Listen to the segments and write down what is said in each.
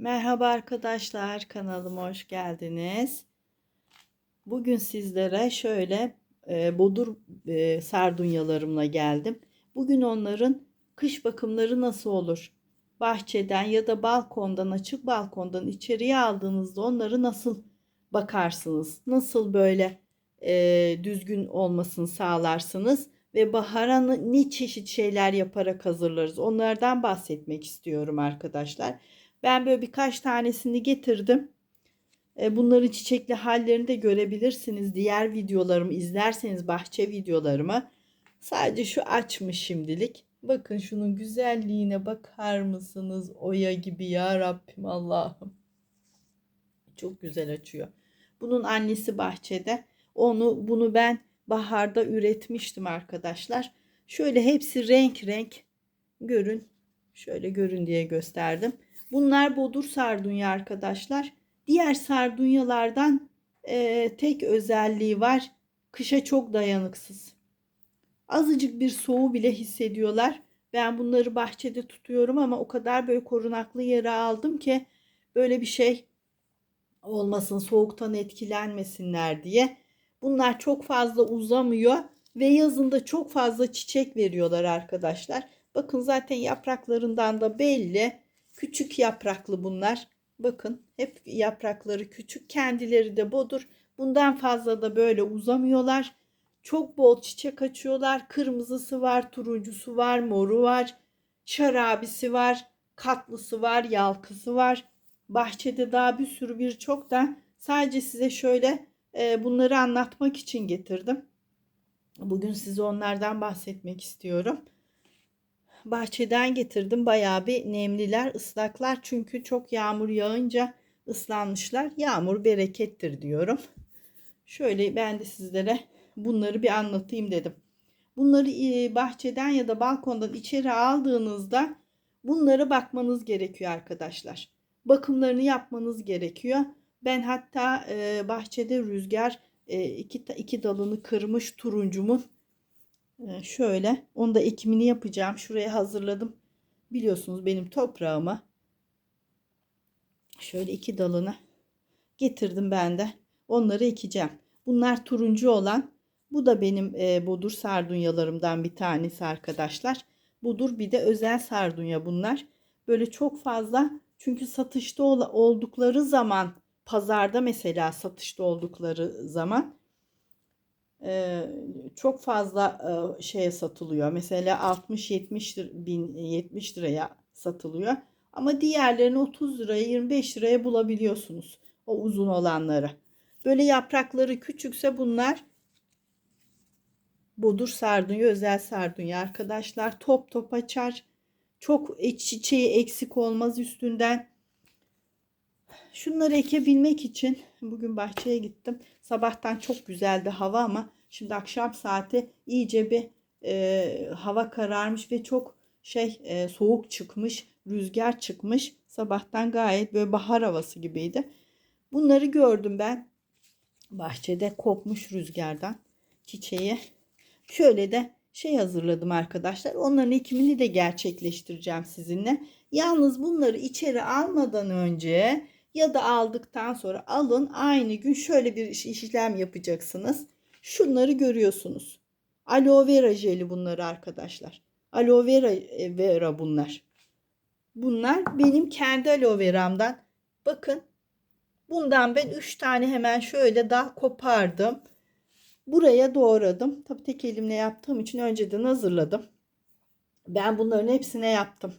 Merhaba arkadaşlar, kanalıma hoş geldiniz. Bugün sizlere şöyle e, bodur e, sardunyalarımla geldim. Bugün onların kış bakımları nasıl olur? Bahçeden ya da balkondan, açık balkondan içeriye aldığınızda onları nasıl bakarsınız? Nasıl böyle e, düzgün olmasını sağlarsınız? Ve bahara ne çeşit şeyler yaparak hazırlarız? Onlardan bahsetmek istiyorum arkadaşlar. Ben böyle birkaç tanesini getirdim. E, Bunların çiçekli hallerini de görebilirsiniz. Diğer videolarımı izlerseniz bahçe videolarımı. Sadece şu açmış şimdilik. Bakın şunun güzelliğine bakar mısınız? Oya gibi ya Rabbim Allah'ım. Çok güzel açıyor. Bunun annesi bahçede. Onu bunu ben baharda üretmiştim arkadaşlar. Şöyle hepsi renk renk görün. Şöyle görün diye gösterdim. Bunlar bodur sardunya arkadaşlar. Diğer sardunyalardan e, tek özelliği var. Kışa çok dayanıksız. Azıcık bir soğuğu bile hissediyorlar. Ben bunları bahçede tutuyorum ama o kadar böyle korunaklı yere aldım ki böyle bir şey olmasın, soğuktan etkilenmesinler diye. Bunlar çok fazla uzamıyor ve yazında çok fazla çiçek veriyorlar arkadaşlar. Bakın zaten yapraklarından da belli. Küçük yapraklı bunlar. Bakın hep yaprakları küçük. Kendileri de bodur. Bundan fazla da böyle uzamıyorlar. Çok bol çiçek açıyorlar. Kırmızısı var, turuncusu var, moru var, şarabisi var, katlısı var, yalkısı var. Bahçede daha bir sürü birçok da sadece size şöyle e, bunları anlatmak için getirdim. Bugün size onlardan bahsetmek istiyorum bahçeden getirdim. Bayağı bir nemliler, ıslaklar. Çünkü çok yağmur yağınca ıslanmışlar. Yağmur berekettir diyorum. Şöyle ben de sizlere bunları bir anlatayım dedim. Bunları e, bahçeden ya da balkondan içeri aldığınızda bunlara bakmanız gerekiyor arkadaşlar. Bakımlarını yapmanız gerekiyor. Ben hatta e, bahçede rüzgar e, iki, iki dalını kırmış turuncumun şöyle onu da ekimini yapacağım. Şuraya hazırladım. Biliyorsunuz benim toprağıma. Şöyle iki dalını getirdim ben de. Onları ekeceğim. Bunlar turuncu olan. Bu da benim e, bodur sardunyalarımdan bir tanesi arkadaşlar. Budur bir de özel sardunya bunlar. Böyle çok fazla çünkü satışta oldukları zaman pazarda mesela satışta oldukları zaman çok fazla şeye satılıyor. Mesela 60-70 bin 70 liraya satılıyor. Ama diğerlerini 30 liraya 25 liraya bulabiliyorsunuz. O uzun olanları. Böyle yaprakları küçükse bunlar bodur sardunya, özel sardunya arkadaşlar. Top top açar. Çok çiçeği eksik olmaz üstünden. Şunları ekebilmek için bugün bahçeye gittim. Sabahtan çok güzeldi hava ama şimdi akşam saati iyice bir e, hava kararmış ve çok şey e, soğuk çıkmış, rüzgar çıkmış. Sabahtan gayet böyle bahar havası gibiydi. Bunları gördüm ben bahçede kopmuş rüzgardan çiçeği. Şöyle de şey hazırladım arkadaşlar. Onların ekimini de gerçekleştireceğim sizinle. Yalnız bunları içeri almadan önce ya da aldıktan sonra alın aynı gün şöyle bir işlem yapacaksınız. Şunları görüyorsunuz. Aloe vera jeli bunları arkadaşlar. Aloe vera, e, vera bunlar. Bunlar benim kendi aloe veramdan. Bakın bundan ben 3 tane hemen şöyle dal kopardım. Buraya doğradım. Tabii tek elimle yaptığım için önceden hazırladım. Ben bunların hepsine yaptım.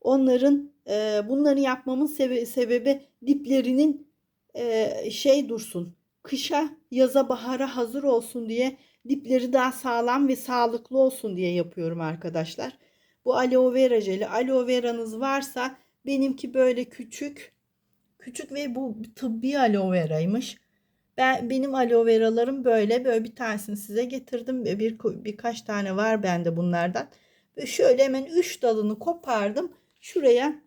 Onların e, bunları yapmamın sebe sebebi diplerinin e, şey dursun. Kışa, yaza, bahara hazır olsun diye dipleri daha sağlam ve sağlıklı olsun diye yapıyorum arkadaşlar. Bu aloe vera jeli. Aloe vera'nız varsa benimki böyle küçük. Küçük ve bu tıbbi aloe veraymış. Ben benim aloe veralarım böyle. Böyle bir tanesini size getirdim. Bir birkaç tane var bende bunlardan. Ve şöyle hemen 3 dalını kopardım. Şuraya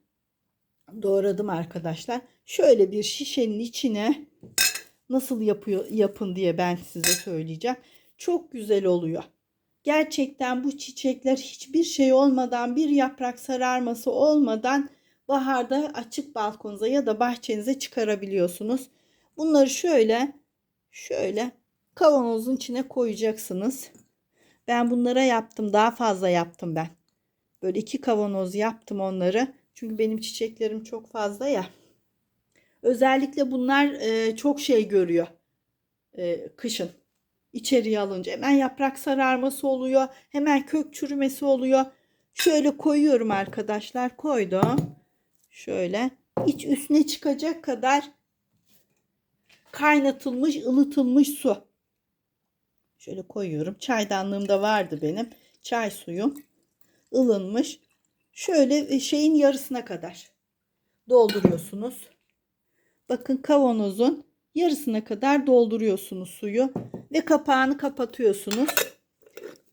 doğradım arkadaşlar. Şöyle bir şişenin içine nasıl yapıyor yapın diye ben size söyleyeceğim. Çok güzel oluyor. Gerçekten bu çiçekler hiçbir şey olmadan bir yaprak sararması olmadan Baharda açık balkonuza ya da bahçenize çıkarabiliyorsunuz. Bunları şöyle şöyle kavanozun içine koyacaksınız. Ben bunlara yaptım. Daha fazla yaptım ben. Böyle iki kavanoz yaptım onları. Çünkü benim çiçeklerim çok fazla ya. Özellikle bunlar e, çok şey görüyor. E, kışın. İçeriye alınca hemen yaprak sararması oluyor. Hemen kök çürümesi oluyor. Şöyle koyuyorum arkadaşlar. Koydum. Şöyle iç üstüne çıkacak kadar kaynatılmış, ılıtılmış su. Şöyle koyuyorum. Çaydanlığım da vardı benim. Çay suyum ılınmış. Şöyle şeyin yarısına kadar dolduruyorsunuz. Bakın kavanozun yarısına kadar dolduruyorsunuz suyu ve kapağını kapatıyorsunuz.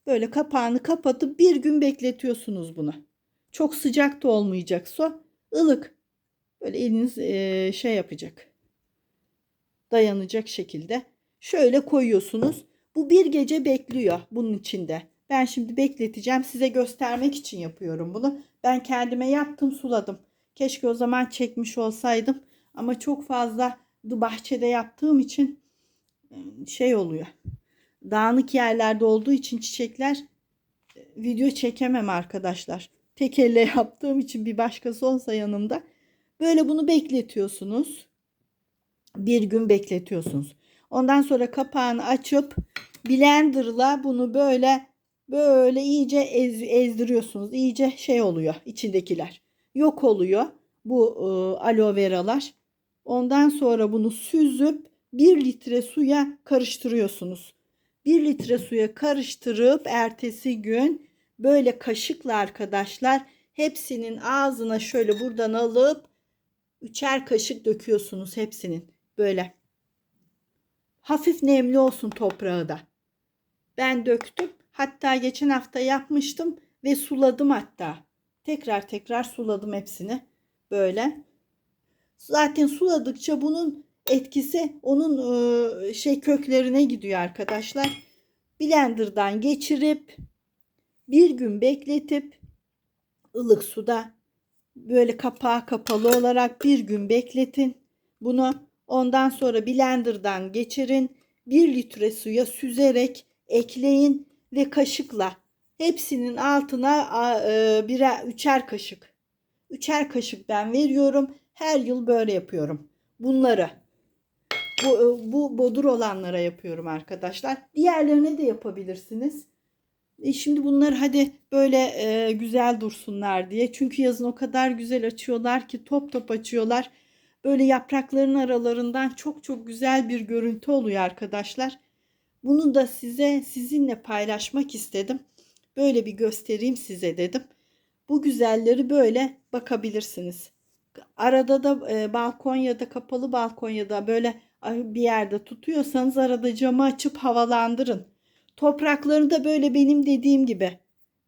Böyle kapağını kapatıp bir gün bekletiyorsunuz bunu. Çok sıcak da olmayacak su. ılık. Böyle eliniz e, şey yapacak. Dayanacak şekilde. Şöyle koyuyorsunuz. Bu bir gece bekliyor bunun içinde. Ben şimdi bekleteceğim. Size göstermek için yapıyorum bunu. Ben kendime yaptım suladım. Keşke o zaman çekmiş olsaydım. Ama çok fazla bahçede yaptığım için şey oluyor. Dağınık yerlerde olduğu için çiçekler video çekemem arkadaşlar. Tek elle yaptığım için bir başkası olsa yanımda. Böyle bunu bekletiyorsunuz. Bir gün bekletiyorsunuz. Ondan sonra kapağını açıp blenderla bunu böyle böyle iyice ez, ezdiriyorsunuz. İyice şey oluyor içindekiler. Yok oluyor bu e, aloe veralar. Ondan sonra bunu süzüp 1 litre suya karıştırıyorsunuz. 1 litre suya karıştırıp ertesi gün böyle kaşıkla arkadaşlar hepsinin ağzına şöyle buradan alıp üçer kaşık döküyorsunuz hepsinin böyle. Hafif nemli olsun toprağı da. Ben döktüm. Hatta geçen hafta yapmıştım ve suladım hatta. Tekrar tekrar suladım hepsini. Böyle. Zaten suladıkça bunun etkisi onun şey köklerine gidiyor arkadaşlar. Blender'dan geçirip bir gün bekletip ılık suda böyle kapağı kapalı olarak bir gün bekletin. Bunu ondan sonra blender'dan geçirin. Bir litre suya süzerek ekleyin ve kaşıkla hepsinin altına birer üçer kaşık. Üçer kaşık ben veriyorum. Her yıl böyle yapıyorum. Bunları bu, bu bodur olanlara yapıyorum arkadaşlar. Diğerlerine de yapabilirsiniz. E şimdi bunlar hadi böyle e, güzel dursunlar diye. Çünkü yazın o kadar güzel açıyorlar ki top top açıyorlar. Böyle yaprakların aralarından çok çok güzel bir görüntü oluyor arkadaşlar. Bunu da size sizinle paylaşmak istedim. Böyle bir göstereyim size dedim. Bu güzelleri böyle bakabilirsiniz. Arada da e, balkon da kapalı balkon da böyle bir yerde tutuyorsanız arada camı açıp havalandırın. Toprakları da böyle benim dediğim gibi,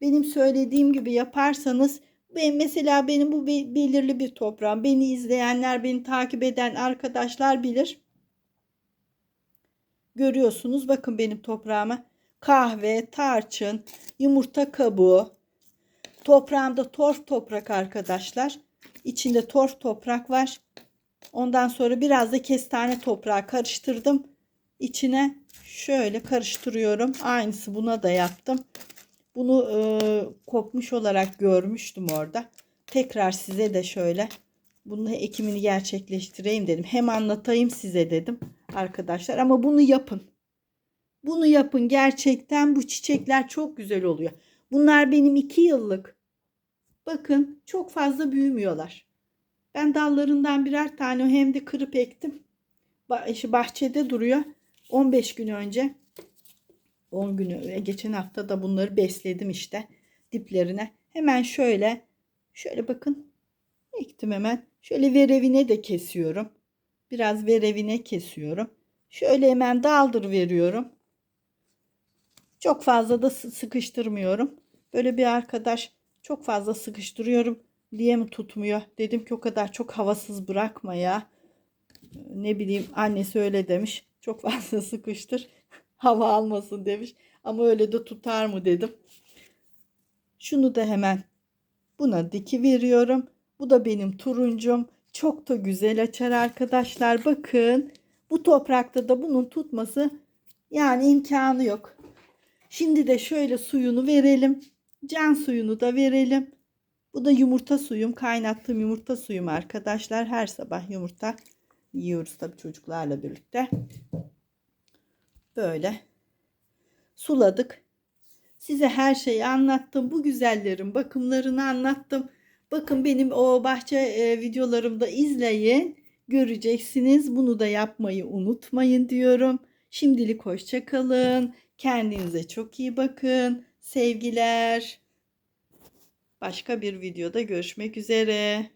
benim söylediğim gibi yaparsanız ben mesela benim bu belirli bir toprağım. Beni izleyenler, beni takip eden arkadaşlar bilir. Görüyorsunuz bakın benim toprağıma kahve, tarçın, yumurta kabuğu. Toprağımda torf toprak arkadaşlar. İçinde torf toprak var. Ondan sonra biraz da kestane toprağı karıştırdım. İçine şöyle karıştırıyorum. Aynısı buna da yaptım. Bunu e, kopmuş olarak görmüştüm orada. Tekrar size de şöyle bunun ekimini gerçekleştireyim dedim. Hem anlatayım size dedim arkadaşlar. Ama bunu yapın. Bunu yapın. Gerçekten bu çiçekler çok güzel oluyor. Bunlar benim iki yıllık. Bakın çok fazla büyümüyorlar. Ben dallarından birer tane hem de kırıp ektim. Bahçede duruyor. 15 gün önce 10 günü geçen hafta da bunları besledim işte diplerine. Hemen şöyle şöyle bakın ektim hemen. Şöyle verevine de kesiyorum. Biraz verevine kesiyorum. Şöyle hemen daldır veriyorum. Çok fazla da sıkıştırmıyorum. Böyle bir arkadaş çok fazla sıkıştırıyorum diye mi tutmuyor? Dedim ki o kadar çok havasız bırakma ya. Ne bileyim annesi öyle demiş. Çok fazla sıkıştır. Hava almasın demiş. Ama öyle de tutar mı dedim. Şunu da hemen buna diki veriyorum. Bu da benim turuncum. Çok da güzel açar arkadaşlar. Bakın bu toprakta da bunun tutması yani imkanı yok. Şimdi de şöyle suyunu verelim. Can suyunu da verelim. Bu da yumurta suyum. Kaynattığım yumurta suyum arkadaşlar. Her sabah yumurta yiyoruz tabii çocuklarla birlikte. Böyle suladık. Size her şeyi anlattım. Bu güzellerin bakımlarını anlattım. Bakın benim o bahçe e, videolarımda izleyin. Göreceksiniz. Bunu da yapmayı unutmayın diyorum. Şimdilik hoşça kalın. Kendinize çok iyi bakın. Sevgiler. Başka bir videoda görüşmek üzere.